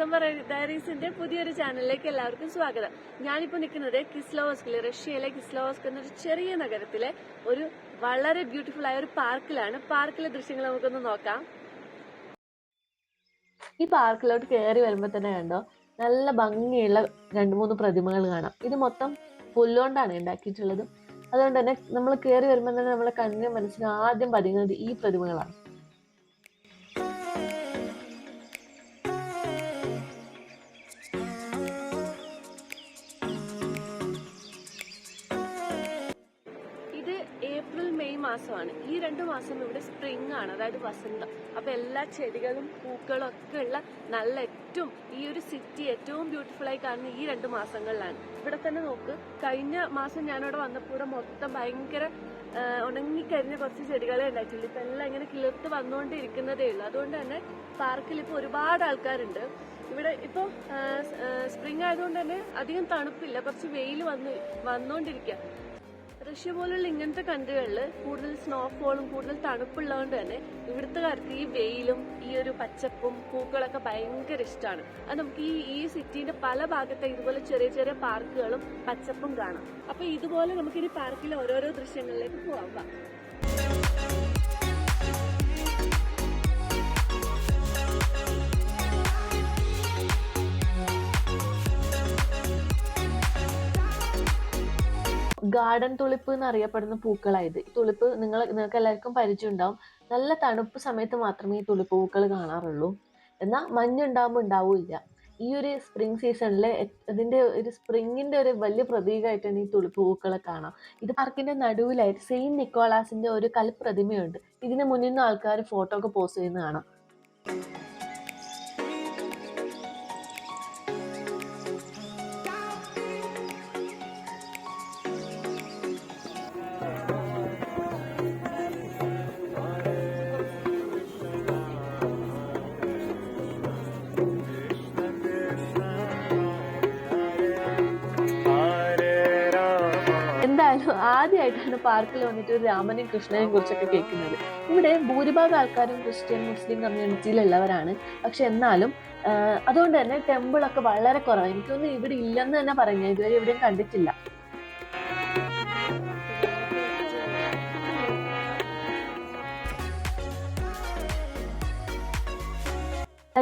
December ഡയറീസിന്റെ പുതിയൊരു ചാനലിലേക്ക് എല്ലാവർക്കും സ്വാഗതം. ഞാനിപ്പോ നിൽക്കുന്നത് കിസ്ലോവസ്കിൽ റഷ്യയിലെ കിസ്ലോവസ്ക് എന്നൊരു ചെറിയ നഗരത്തിലെ ഒരു വളരെ ബ്യൂട്ടിഫുൾ ആയ ഒരു പാർക്കിലാണ്. പാർക്കിലെ ദൃശ്യങ്ങൾ നമുക്കൊന്ന് നോക്കാം. ഈ പാർക്കിലോട്ട് കയറി വരുമ്പോൾ തന്നെ കണ്ടോ നല്ല ഭംഗിയുള്ള രണ്ട് മൂന്ന് പ്രതിമകൾ കാണാം. ഇത് മൊത്തം പുല്ലുകൊണ്ടാണ് ഉണ്ടാക്കിയിട്ടുള്ളത്. അതുകൊണ്ട് തന്നെ നമ്മൾ കയറി വരുമ്പോൾ തന്നെ നമ്മുടെ കണ്ണിന് മനസ്സിന് ആദ്യം പതിങ്ങുന്നത് ഈ പ്രതിമകളാണ്. രണ്ട് മാസം ഇവിടെ സ്പ്രിംഗ് ആണ്. അതായത് വസന്തം. അപ്പൊ എല്ലാ ചെടികളും പൂക്കളും ഒക്കെ ഉള്ള നല്ല ഏറ്റവും ഈ ഒരു സിറ്റി ഏറ്റവും ബ്യൂട്ടിഫുൾ ആയി കാണുന്ന ഈ രണ്ട് മാസങ്ങളിലാണ്. ഇവിടെ തന്നെ നോക്ക്. കഴിഞ്ഞ മാസം ഞാനിവിടെ വന്നപ്പോൾ ഇവിടെ മൊത്തം ഭയങ്കര ഉണങ്ങിക്കരിഞ്ഞ കുറച്ച് ചെടികളെ ഉണ്ടായിട്ടുള്ളൂ. ഇപ്പൊ എല്ലാം ഇങ്ങനെ കിളിർത്ത് വന്നുകൊണ്ടിരിക്കുന്നതേ ഉള്ളൂ. അതുകൊണ്ട് തന്നെ പാർക്കിൽ ഇപ്പോൾ ഒരുപാട് ആൾക്കാരുണ്ട്. ഇവിടെ ഇപ്പോൾ സ്പ്രിംഗ് ആയതുകൊണ്ട് തന്നെ അധികം തണുപ്പില്ല. കുറച്ച് വെയിൽ വന്ന് വന്നുകൊണ്ടിരിക്കുക റഷ്യ പോലുള്ള ഇങ്ങനത്തെ കൺട്രികളിൽ കൂടുതൽ സ്നോഫോളും കൂടുതൽ തണുപ്പുള്ളതുകൊണ്ട് തന്നെ ഇവിടുത്തുകാർക്ക് ഈ വെയിലും ഈ ഒരു പച്ചപ്പും പൂക്കളൊക്കെ ഭയങ്കര ഇഷ്ടമാണ് അത് നമുക്ക് ഈ ഈ സിറ്റീന്റെ പല ഭാഗത്തെ ഇതുപോലെ ചെറിയ ചെറിയ പാർക്കുകളും പച്ചപ്പും കാണാം. അപ്പൊ ഇതുപോലെ നമുക്ക് ഇനി പാർക്കിലെ ഓരോരോ ദൃശ്യങ്ങളിലേക്ക് പോവാം. ഗാർഡൻ തുളിപ്പ് എന്നറിയപ്പെടുന്ന പൂക്കളായത്. ഈ തുളിപ്പ് നിങ്ങൾ നിങ്ങൾക്ക് എല്ലാവർക്കും പരിചയം ഉണ്ടാവും നല്ല തണുപ്പ് സമയത്ത് മാത്രമേ ഈ തുളിപ്പ് പൂക്കൾ കാണാറുള്ളൂ. എന്നാൽ മഞ്ഞുണ്ടാകുമ്പോൾ ഉണ്ടാവില്ല. ഈ ഒരു സ്പ്രിംഗ് സീസണിൽ അതിന്റെ ഒരു സ്പ്രിങ്ങിന്റെ ഒരു വലിയ പ്രതീകമായിട്ടാണ് ഈ തുളിപ്പ് പൂക്കളെ കാണാം. ഇത് പാർക്കിന്റെ നടുവിലായിട്ട് സെയിന്റ് നിക്കോളാസിന്റെ ഒരു കൽപ്രതിമയുണ്ട്. ഇതിന് മുന്നിൽ നിന്ന് ആൾക്കാർ ഫോട്ടോ ഒക്കെ പോസ്റ്റ് ചെയ്യുന്ന കാണാം. ആദ്യമായിട്ടാണ് പാർക്കിൽ വന്നിട്ട് ഒരു രാമനെയും കൃഷ്ണനെയും കുറിച്ചൊക്കെ കേൾക്കുന്നത്. ഇവിടെ ഭൂരിഭാഗം ആൾക്കാരും ക്രിസ്ത്യൻ മുസ്ലിം കമ്മ്യൂണിറ്റിയിലുള്ളവരാണ്. പക്ഷെ എന്നാലും അതുകൊണ്ട് തന്നെ ടെമ്പിൾ ഒക്കെ വളരെ കുറവാണ്. എനിക്കൊന്നും ഇവിടെ ഇല്ലെന്ന് തന്നെ പറഞ്ഞു ഇതുവരെ എവിടെയും കണ്ടിട്ടില്ല.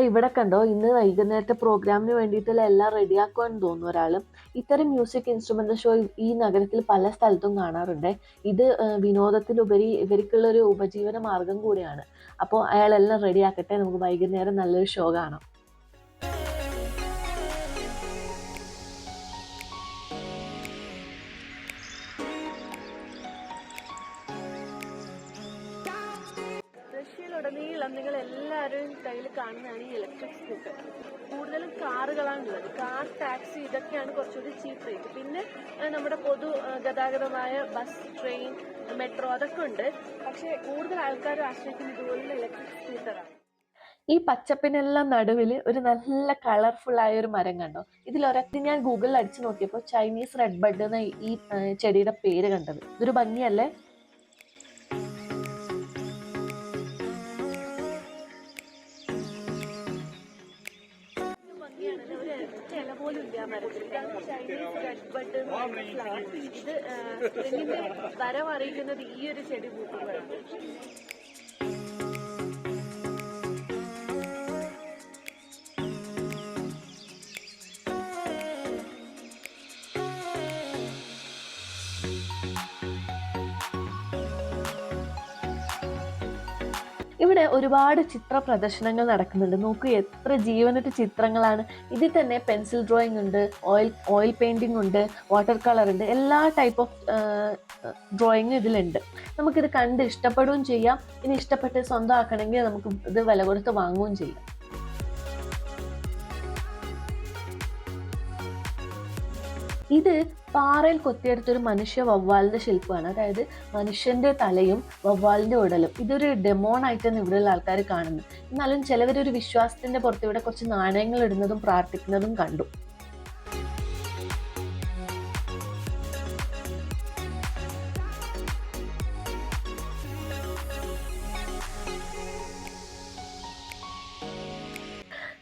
ഇവിടെ കണ്ടോ ഇന്ന് വൈകുന്നേരത്തെ പ്രോഗ്രാമിന് വേണ്ടിയിട്ടുള്ള എല്ലാം റെഡിയാക്കുവാന്ന് തോന്നുന്നു ഒരാൾ ഇത്തരം മ്യൂസിക് ഇൻസ്ട്രുമെന്റ് ഷോ ഈ നഗരത്തിൽ പല സ്ഥലത്തും കാണാറുണ്ട്. ഇത് വിനോദത്തിലുപരി ഇവർക്കുള്ള ഒരു ഉപജീവന മാർഗം കൂടിയാണ്. അപ്പോൾ അയാളെല്ലാം റെഡിയാക്കട്ടെ നമുക്ക് വൈകുന്നേരം നല്ലൊരു ഷോ കാണാം. നിങ്ങൾ എല്ലാവരും കയ്യിൽ കാണുന്നതാണ് ഈ ഇലക്ട്രിക് സ്കൂട്ടർ കൂടുതലും കാറുകളാണ് ഉള്ളത്. കാർ ടാക്സി ഇതൊക്കെയാണ് കുറച്ചുകൂടി ചീപ്പ് റേറ്റ് പിന്നെ നമ്മുടെ പൊതു ഗതാഗതമായ ബസ് ട്രെയിൻ മെട്രോ അതൊക്കെ ഉണ്ട്. പക്ഷേ കൂടുതൽ ആൾക്കാർ ആശ്രയിക്കുന്നത് ഇതുപോലുള്ള ഇലക്ട്രിക് സ്കൂട്ടറാണ് ഈ പച്ചപ്പിനെല്ലാം നടുവിൽ ഒരു നല്ല കളർഫുൾ ആയ ഒരു മരം കണ്ടോ? ഒരൊറ്റ ഞാൻ ഗൂഗിളിൽ അടിച്ചു നോക്കിയപ്പോൾ ചൈനീസ് റെഡ് ബഡ് എന്ന ഈ ചെടിയുടെ പേര് കണ്ടത്. ഇതൊരു ഭംഗിയല്ലേ? ഇത് സ്പ്രിങ്ങിന്റെ വരവ് ഈ ഒരു ചെടി പൂക്കുമ്പോഴാണ് ഒരുപാട് ചിത്ര പ്രദർശനങ്ങൾ നടക്കുന്നുണ്ട്. നോക്കൂ എത്ര ജീവനൊരു ചിത്രങ്ങളാണ്. ഇതിൽ തന്നെ പെൻസിൽ ഡ്രോയിങ് ഉണ്ട് ഓയിൽ ഓയിൽ പെയിന്റിംഗ് ഉണ്ട് വാട്ടർ കളർ ഉണ്ട്. എല്ലാ ടൈപ്പ് ഓഫ് ഡ്രോയിങ് ഇതിലുണ്ട്. നമുക്കിത് കണ്ട് ഇഷ്ടപ്പെടുകയും ചെയ്യാം. ഇനി ഇഷ്ടപ്പെട്ട് സ്വന്തമാക്കണമെങ്കിൽ നമുക്ക് ഇത് വില കൊടുത്ത് വാങ്ങുകയും ചെയ്യാം. ഇത് പാറയിൽ കൊത്തിയെടുത്തൊരു മനുഷ്യ വവ്വാലിന്റെ ശില്പമാണ്. അതായത് മനുഷ്യന്റെ തലയും വവ്വാലിന്റെ ഉടലും. ഇതൊരു ഡെമോൺ ആയിട്ടാണ് ഇവിടെയുള്ള ആൾക്കാർ കാണുന്നത്. എന്നാലും ചിലവരൊരു വിശ്വാസത്തിന്റെ പുറത്ത് ഇവിടെ കുറച്ച് നാണയങ്ങൾ ഇടുന്നതും പ്രാർത്ഥിക്കുന്നതും കണ്ടു.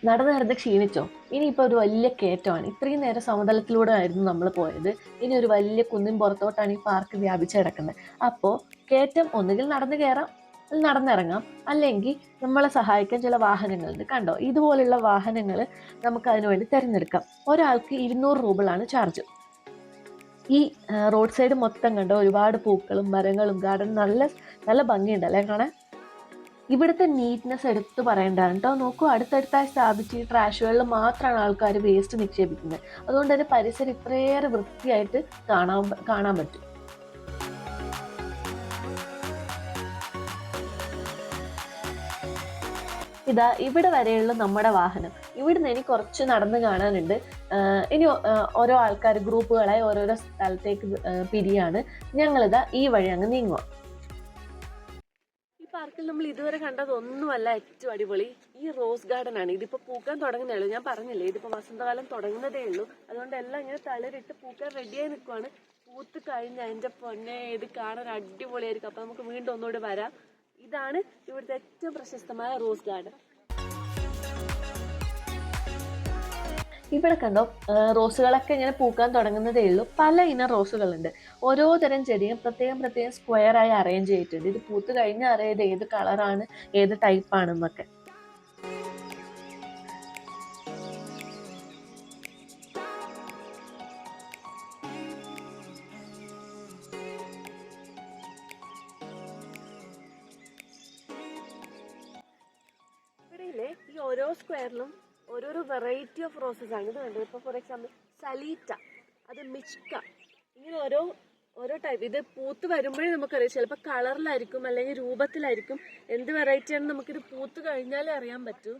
നടന്ന് നടന്ന് ക്ഷീണിച്ചോ? ഇനിയിപ്പോൾ ഒരു വലിയ കയറ്റമാണ്. ഇത്രയും നേരം സമതലത്തിലൂടെ ആയിരുന്നു നമ്മൾ പോയത്. ഇനി ഒരു വലിയ കുന്നിൻ പുറത്തോട്ടാണ് ഈ പാർക്ക് വ്യാപിച്ച് കിടക്കുന്നത്. അപ്പോൾ കയറ്റം ഒന്നുകിൽ നടന്ന് കയറാം നടന്നിറങ്ങാം. അല്ലെങ്കിൽ നമ്മളെ സഹായിക്കാൻ ചില വാഹനങ്ങളുണ്ട്. കണ്ടോ? ഇതുപോലുള്ള വാഹനങ്ങൾ നമുക്ക് അതിനു വേണ്ടി തിരഞ്ഞെടുക്കാം. ഒരാൾക്ക് ഇരുന്നൂറ് രൂപയാണ് ചാർജ് ഈ റോഡ് സൈഡ് മൊത്തം കണ്ടോ? ഒരുപാട് പൂക്കളും മരങ്ങളും ഗാർഡൻ നല്ല നല്ല ഭംഗിയുണ്ട്. അല്ലേ കാണാൻ? ഇവിടുത്തെ നീറ്റ്നെസ് എടുത്തു പറയേണ്ടതാണ് കേട്ടോ നോക്കൂ അടുത്തടുത്തായി സ്ഥാപിച്ച് ട്രാഷുകളിൽ മാത്രമാണ് ആൾക്കാർ വേസ്റ്റ് നിക്ഷേപിക്കുന്നത്. അതുകൊണ്ട് തന്നെ പരിസരം ഇത്രയേറെ വൃത്തിയായിട്ട് കാണാൻ കാണാൻ പറ്റും. ഇതാ ഇവിടെ വരെയുള്ള നമ്മുടെ വാഹനം. ഇവിടുന്ന് എനിക്ക് കുറച്ച് നടന്ന് കാണാനുണ്ട്. ഇനി ഓരോ ആൾക്കാർ ഗ്രൂപ്പുകളായി ഓരോരോ സ്ഥലത്തേക്ക് പിരിയാണ്. ഞങ്ങളിതാ ഈ വഴി അങ്ങ് നീങ്ങുക പാർക്കിൽ നമ്മൾ ഇതുവരെ കണ്ടത് ഒന്നുമല്ല ഏറ്റവും അടിപൊളി. ഈ റോസ് ഗാർഡൻ ആണ്. ഇതിപ്പോ പൂക്കാൻ തുടങ്ങുന്നേ ഉള്ളൂ. ഞാൻ പറഞ്ഞില്ലേ ഇതിപ്പോ വസന്തകാലം തുടങ്ങുന്നതേ ഉള്ളൂ. അതുകൊണ്ട് എല്ലാം ഇങ്ങനെ തളിരിട്ട് പൂക്കാൻ റെഡിയായി നിൽക്കുവാണ് പൂത്ത് കഴിഞ്ഞ അതിന്റെ പൊന്നെ ഇത് കാണാൻ അടിപൊളിയായിരിക്കും. അപ്പൊ നമുക്ക് വീണ്ടും ഒന്നുകൂടി വരാം. ഇതാണ് ഇവിടുത്തെ ഏറ്റവും പ്രശസ്തമായ റോസ് ഗാർഡൻ ഇവിടെ കണ്ടോ റോസുകളൊക്കെ ഇങ്ങനെ പൂക്കാൻ തുടങ്ങുന്നതേ ഉള്ളൂ. പല ഇനം റോസുകളുണ്ട്. ഓരോ തരം ചെടിയും പ്രത്യേകം പ്രത്യേകം സ്ക്വയറായി അറേഞ്ച് ചെയ്തിട്ടുണ്ട്. ഇത് പൂത്ത് കഴിഞ്ഞാൽ അറിയത് ഏത് കളറാണ് ഏത് ടൈപ്പാണെന്നൊക്കെ ഓരോരോ വെറൈറ്റി ഓഫ് റോസസ് ആണ്. ഇത് കണ്ടത് ഇപ്പോൾ ഫോർ എക്സാമ്പിൾ സലീറ്റ അത് മിച്ക ഇങ്ങനെ ഓരോ ഓരോ ടൈപ്പ് ഇത് പൂത്ത് വരുമ്പോഴേ നമുക്കറിയാം. ചിലപ്പോൾ കളറിലായിരിക്കും അല്ലെങ്കിൽ രൂപത്തിലായിരിക്കും. എന്ത് വെറൈറ്റി ആണെന്ന് നമുക്കിത് പൂത്ത് കഴിഞ്ഞാലേ അറിയാൻ പറ്റൂ.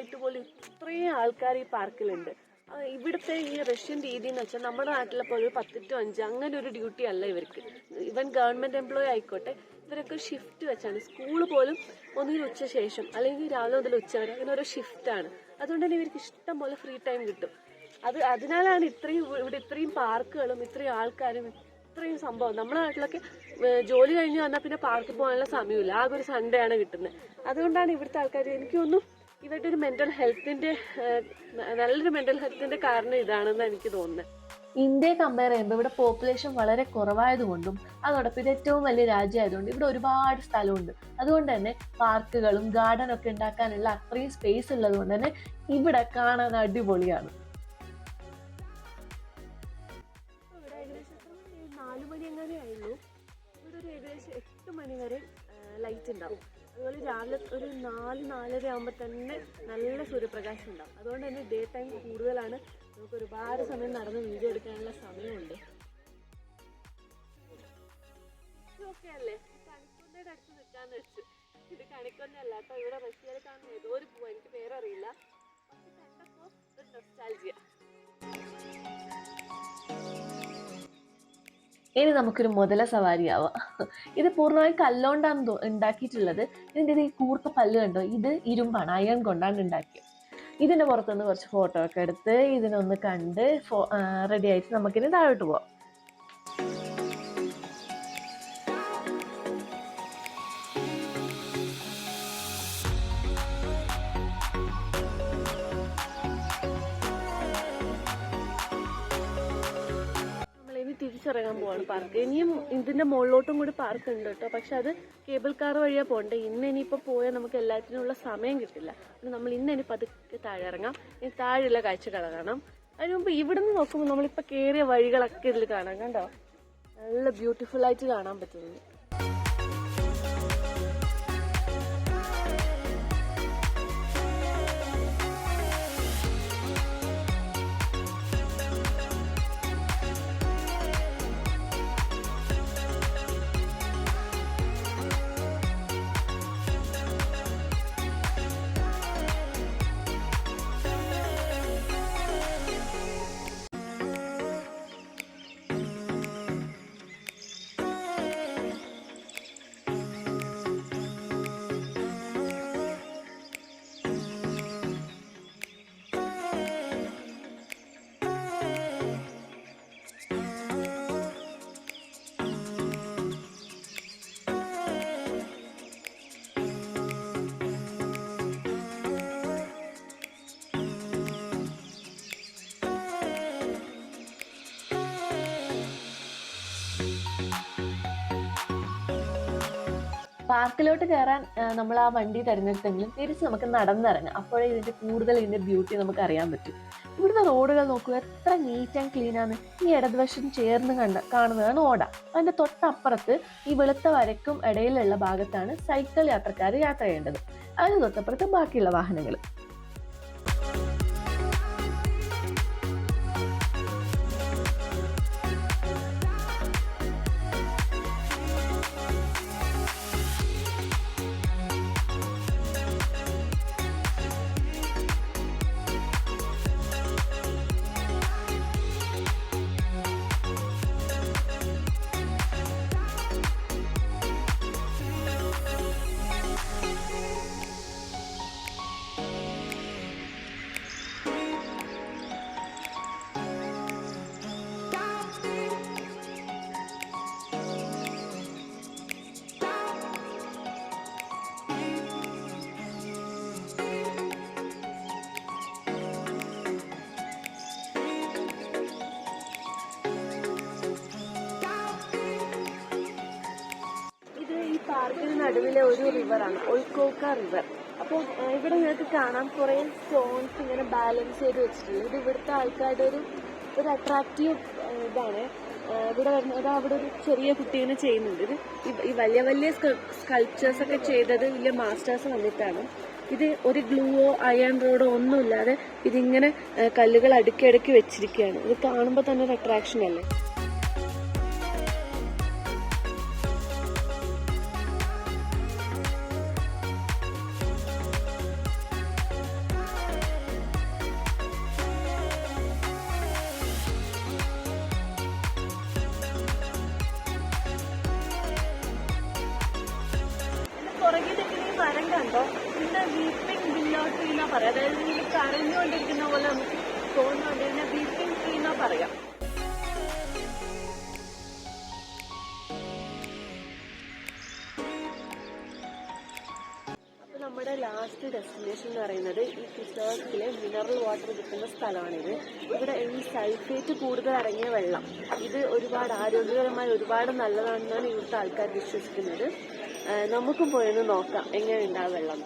ആയിട്ട് പോലും ഇത്രയും ആൾക്കാർ ഈ പാർക്കിലുണ്ട്. ഇവിടുത്തെ ഈ റഷ്യൻ രീതി എന്ന് വെച്ചാൽ നമ്മുടെ നാട്ടിലിപ്പോൾ ഒരു പത്ത് ടു അഞ്ച് അങ്ങനെ ഒരു ഡ്യൂട്ടി അല്ല ഇവർക്ക്. ഇവൻ ഗവൺമെന്റ് എംപ്ലോയി ആയിക്കോട്ടെ ഇവരൊക്കെ ഷിഫ്റ്റ് വെച്ചാണ്. സ്കൂൾ പോലും ഒന്നുകിൽ ഉച്ച ശേഷം അല്ലെങ്കിൽ രാവിലെ മുതൽ ഉച്ച വരെ അങ്ങനെ ഓരോ ഷിഫ്റ്റാണ് അതുകൊണ്ട് തന്നെ ഇവർക്ക് ഇഷ്ടം പോലെ ഫ്രീ ടൈം കിട്ടും. അത് അതിനാലാണ് ഇത്രയും ഇവിടെ ഇത്രയും പാർക്കുകളും ഇത്രയും ആൾക്കാരും ഇത്രയും സംഭവം. നമ്മുടെ നാട്ടിലൊക്കെ ജോലി കഴിഞ്ഞ് വന്നാൽ പിന്നെ പാർക്കിൽ പോകാനുള്ള സമയമില്ല. ആകെ ഒരു സൺഡേ ആണ് കിട്ടുന്നത്. അതുകൊണ്ടാണ് ഇവിടുത്തെ ആൾക്കാർ എനിക്ക് ഇവരുടെ ഒരു മെന്റൽ ഹെൽത്തിന്റെ നല്ലൊരു മെന്റൽ ഹെൽത്തിന്റെ കാരണം ഇതാണെന്ന് എനിക്ക് തോന്നുന്നത് ഇന്ത്യയെ കമ്പയർ ചെയ്യുമ്പോൾ ഇവിടെ പോപ്പുലേഷൻ വളരെ കുറവായതുകൊണ്ടും അതോടൊപ്പം ഇത് ഏറ്റവും വലിയ രാജ്യമായതുകൊണ്ട് ഇവിടെ ഒരുപാട് സ്ഥലമുണ്ട്. അതുകൊണ്ട് തന്നെ പാർക്കുകളും ഗാർഡൻ ഒക്കെ ഉണ്ടാക്കാനുള്ള അത്രയും സ്പേസ് ഉള്ളത് കൊണ്ട് തന്നെ ഇവിടെ കാണാൻ അടിപൊളിയാണ്? നാല് മണി എങ്ങനെ ആയുള്ളൂ. ഇവിടെ ഒരു ഏകദേശം എട്ട് മണി വരെ ലൈറ്റ് ഉണ്ടാവും. അതുപോലെ രാവിലെ ഒരു നാല് നാലര ആകുമ്പോൾ തന്നെ നല്ല സൂര്യപ്രകാശം ഉണ്ടാവും. അതുകൊണ്ട് തന്നെ ഡേ ടൈം കൂടുതലാണ്. നമുക്ക് ഒരുപാട് സമയം നടന്ന് വീഡിയോ എടുക്കാനുള്ള സമയമുണ്ട്. ഓക്കെ അല്ലേ? കണിക്കൊന്നയുടെ അടുത്ത് നിൽക്കാന്ന് വെച്ചു. ഇത് കണിക്കൊന്നല്ല കേട്ടോ ഇവിടെ റഷ്യയിൽ കാണുന്ന ഏതോ ഒരു പൂവ്. എനിക്ക് പേരറിയില്ല. പക്ഷെ കണ്ടപ്പോൾ ഒരു നൊസ്റ്റാൾജിയ ഇനി നമുക്കൊരു മുതല സവാരി ആവാം. ഇത് പൂർണമായും കല്ലുകൊണ്ടാണ് ഉണ്ടാക്കിയിട്ടുള്ളത് ഇതിന്റെ ഈ കൂർത്ത പല്ല് കണ്ടോ? ഇത് ഇരുമ്പാണ് അയൺ കൊണ്ടാണ് ഉണ്ടാക്കിയത്. ഇതിന്റെ പുറത്തുനിന്ന് കുറച്ച് ഫോട്ടോ ഒക്കെ എടുത്ത് ഇതിനൊന്ന് കണ്ട് റെഡി ആയിട്ട് നമുക്കിനി താഴോട്ട് പോവാം. തിരിച്ചിറങ്ങാൻ പോവാണ് പാർക്ക് ഇനിയും ഇതിന്റെ മുകളിലോട്ടും കൂടി പാർക്ക് ഉണ്ട് കേട്ടോ. പക്ഷെ അത് കേബിൾ കാർ വഴിയാ പോകണ്ടേ. ഇന്ന് ഇനിയിപ്പോൾ പോയാൽ നമുക്ക് എല്ലാത്തിനുള്ള സമയം കിട്ടില്ല. നമ്മൾ ഇന്ന് ഇനി പതുക്കെ താഴെ ഇറങ്ങാം. ഇനി താഴെയുള്ള കാഴ്ച കാണാം. അതിന് മുമ്പ് ഇവിടെ നിന്ന് നോക്കുമ്പോൾ നമ്മളിപ്പോൾ കയറിയ വഴികളൊക്കെ ഇതിൽ കാണാം. കണ്ടോ? നല്ല ബ്യൂട്ടിഫുൾ ആയിട്ട് കാണാൻ പറ്റുന്നു പാർക്കിലോട്ട് കയറാൻ നമ്മൾ ആ വണ്ടി തിരഞ്ഞെടുത്തെങ്കിലും തിരിച്ച് നമുക്ക് നടന്നിറങ്ങാം. അപ്പോഴേ ഇതിന്റെ കൂടുതൽ ഇതിന്റെ ബ്യൂട്ടി നമുക്ക് അറിയാൻ പറ്റും. ഇവിടുത്തെ റോഡുകൾ നോക്കുക എത്ര നീറ്റ് ആൻഡ് ക്ലീൻ ആണ്. ഈ ഇടതുവശം ചേർന്ന് കണ്ട കാണുന്നതാണ് ഓട. അതിന്റെ തൊട്ടപ്പുറത്ത് ഈ വെളുത്ത വരക്കും ഇടയിലുള്ള ഭാഗത്താണ് സൈക്കിൾ യാത്രക്കാർ യാത്ര ചെയ്യേണ്ടത്. അതിന് തൊട്ടപ്പുറത്ത് ബാക്കിയുള്ള വാഹനങ്ങൾ. ഒരു റിവറാണ് ഒൾക്കോക്ക റിവർ അപ്പോൾ ഇവിടെ നിങ്ങൾക്ക് കാണാം കുറേ സ്റ്റോൺസ് ഇങ്ങനെ ബാലൻസ് ചെയ്ത് വെച്ചിട്ടുണ്ട്. ഇത് ഇവിടുത്തെ ആൾക്കാരുടെ ഒരു ഒരു അട്രാക്റ്റീവ് ഇതാണ്. ഇവിടെ വരുന്ന ഇതാ അവിടെ ഒരു ചെറിയ കുട്ടീനെ ചെയ്യുന്നുണ്ട്. ഇത് ഈ വലിയ വലിയ സ്കൾപ്ചേഴ്സ് ഒക്കെ ചെയ്തത് വലിയ മാസ്റ്റേഴ്സ് വന്നിട്ടാണ്. ഇത് ഒരു ഗ്ലൂവോ അയൺ റോഡോ ഒന്നുമില്ലാതെ ഇതിങ്ങനെ കല്ലുകൾ അടുക്കി അടുക്കി വെച്ചിരിക്കുകയാണ്. ഇത് കാണുമ്പോൾ തന്നെ ഒരു അട്രാക്ഷൻ അല്ലേ? പുറകിലേക്ക് നീ മരം കണ്ടോ? ഇതിന്റെ വീപ്പിംഗ് ബില്ലോ ട്രീ എന്നാ പറയാം. അതായത് നീ കരഞ്ഞുകൊണ്ടിരിക്കുന്ന പോലെ നമുക്ക് തോന്നുന്നുണ്ട്. ഇതിനെ വീപ്പിംഗ് ട്രീ എന്നാ പറയാം. നമ്മുടെ ലാസ്റ്റ് ഡെസ്റ്റിനേഷൻ എന്ന് പറയുന്നത് ഈ ഫിഷേഴ്സിലെ മിനറൽ വാട്ടർ കിട്ടുന്ന സ്ഥലമാണിത്. ഇവിടെ ഈ സൾഫേറ്റ് കൂടുതൽ അടങ്ങിയ വെള്ളം. ഇത് ഒരുപാട് ആരോഗ്യകരമായി ഒരുപാട് നല്ലതാണെന്നാണ് ഇവിടുത്തെ ആൾക്കാർ വിശ്വസിക്കുന്നത്. നമുക്കും പോയൊന്ന് നോക്കാം. എങ്ങനെ ആ വെള്ളം?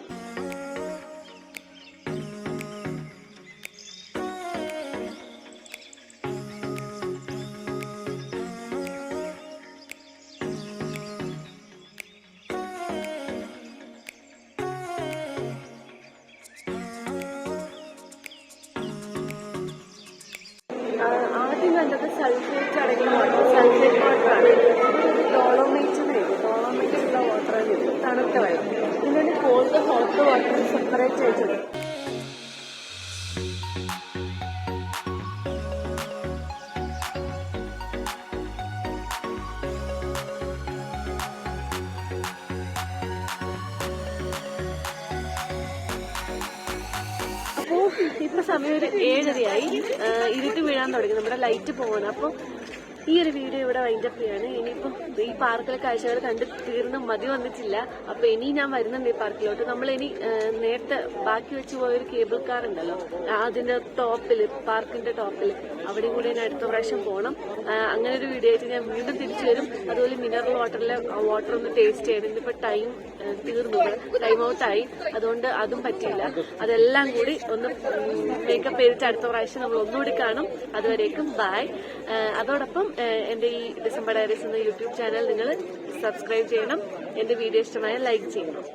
ആദ്യം കണ്ടത് സൾഫേറ്റ് വെള്ളം ഇതിന് കോൾഡ് ഹോട്ട് വാട്ടർ സെപ്പറേറ്റ് ആയിട്ടുണ്ട് അപ്പോ ഇപ്പൊ സമയം ഒരു ഏഴരയായി. ഇരുട്ട് വീഴാൻ തുടങ്ങി. നമ്മുടെ ലൈറ്റ് പോകണം അപ്പൊ ഈ ഒരു വീഡിയോ ഇവിടെ വൈൻഡപ്പ് ചെയ്യാണ്. ഇനിയിപ്പം ഈ പാർക്കിലെ കാഴ്ചകൾ കണ്ട് തീർന്ന് മതി വന്നിട്ടില്ല. അപ്പോൾ ഇനി ഞാൻ വരുന്നുണ്ട് ഈ പാർക്കിലോട്ട് നമ്മൾ ഇനി നേരത്തെ ബാക്കി വെച്ച് പോയൊരു കേബിൾ കാർ ഉണ്ടല്ലോ. അതിന്റെ ടോപ്പിൽ പാർക്കിന്റെ ടോപ്പിൽ അവിടെയും കൂടി ഞാൻ അടുത്ത പ്രാവശ്യം പോകണം അങ്ങനെ ഒരു വീഡിയോ ആയിട്ട് ഞാൻ വീണ്ടും തിരിച്ചു വരും. അതുപോലെ മിനറൽ വാട്ടറിലെ വാട്ടർ ഒന്ന് ടേസ്റ്റ് ചെയ്യണം. ഇന്നിപ്പോ ടൈം തീർന്നു. ടൈം ഔട്ട് ആയി. അതുകൊണ്ട് അതും പറ്റിയില്ല. അതെല്ലാം കൂടി ഒന്ന് മേക്കപ്പ് ചെയ്തിട്ട് അടുത്ത പ്രാവശ്യം നമ്മൾ ഒന്നുകൂടി കാണും. അതുവരേക്കും ബായ് അതോടൊപ്പം ആ, എന്റെ ഈ ഡിസംബർ ഡയറീസ് എന്ന യൂട്യൂബ് ചാനൽ നിങ്ങൾ സബ്സ്ക്രൈബ് ചെയ്യണം. എന്റെ വീഡിയോ ഇഷ്ടമായ ലൈക്ക് ചെയ്യണം.